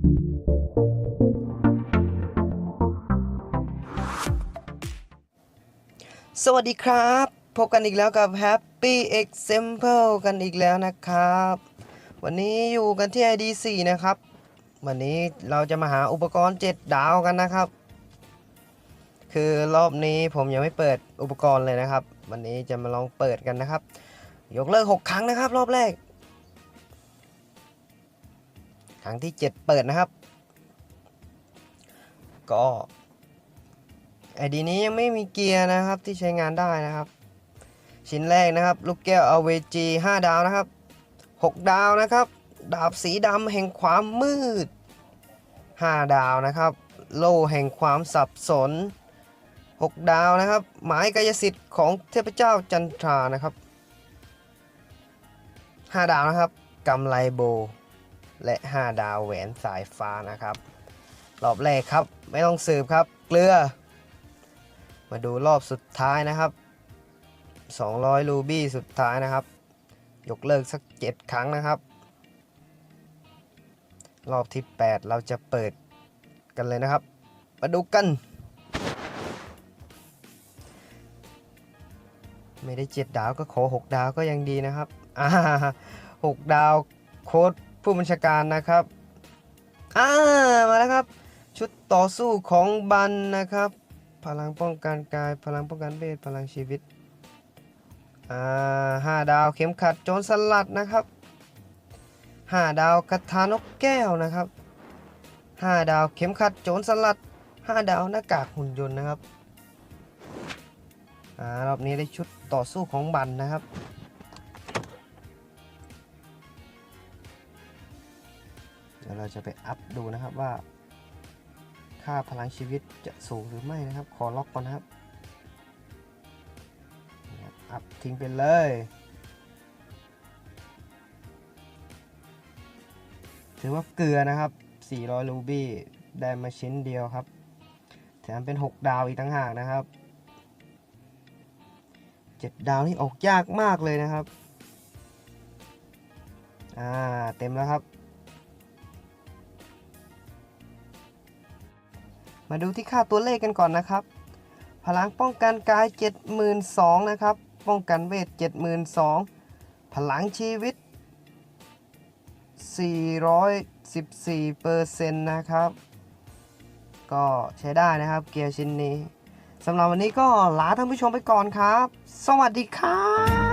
สวัสดีครับ พบกันอีกแล้วกับ Happy Example กันอีกแล้วนะครับ วันนี้อยู่กันที่ ID4 นะครับ วันนี้เราจะมาหาอุปกรณ์ 7 ดาวกันนะครับ คือรอบนี้ผมยังไม่เปิดอุปกรณ์เลยนะครับ วันนี้จะมาลองเปิดกันนะครับ ยกเลิก 6 ครั้งนะครับ รอบแรก ครั้งที่ 7 เปิดนะครับ ก็ไอดีนี้ยังไม่มีเกียร์นะครับที่ใช้งานได้นะครับ ชิ้นแรกนะครับ ลูกแก้วอเวจี5ดาวนะครับ 6 ดาวนะครับ ดาบสีดำแห่งความมืด 5 ดาวนะครับ โล่แห่งความสับสน 6 ดาวนะครับ หมายกายสิทธิ์ของเทพเจ้าจันทรานะครับ 5 ดาวนะครับกำไลโบ และ 5 ดาวแหวนสายฟ้านะครับ รอบแรกครับไม่ต้องสืบครับ เกลือ มาดูรอบสุดท้ายนะครับ 200 รูบี้สุดท้ายนะครับ ยกเลิกสัก 7 ครั้งนะครับ รอบที่ 8 เราจะเปิดกันเลยนะครับ มาดูกัน ไม่ได้ 7 ดาวก็ขอ 6 ดาวก็ยังดีนะครับอ่า6ดาวโค้ด ผู้บัญชาการนะครับอ่ามาแล้วครับ ชุดต่อสู้ของบันนะครับ พลังป้องกันกายพลังป้องกันเวทพลังชีวิตอ่าห้าดาวเข็มขัดโจรสลัดนะครับห้าดาวกระทานกแก้วนะครับห้าดาวเข็มขัดโจรสลัดห้าดาวหน้ากากหุ่นยนต์นะครับอ่ารอบนี้ได้ชุดต่อสู้ของบันนะครับ ดี๋ยวเราจะไปอัพดูนะครับว่า ค่าพลังชีวิตจะสูงหรือไม่นะครับ ขอล็อกก่อนนะครับ อัพทิ้งไปเลยถือว่าเกลือนะครับ 400 รูบี้ ได้มาชิ้นเดียวครับ แถมเป็น 6 ดาวอีกต่างหากนะครับ 7 ดาวนี่ออกยากมากเลยนะครับ อ่า เต็มแล้วครับ มาดูที่ค่าตัวเลขกันก่อนนะครับ พลังป้องกันกาย 72,000นะครับ ป้องกันเวท 72,000 พลังชีวิต 414เปอร์เซ็นต์นะครับ ก็ใช้ได้นะครับเกียร์ชิ้นนี้สำหรับวันนี้ก็ลาท่านผู้ชมไปก่อนครับ สวัสดีครับ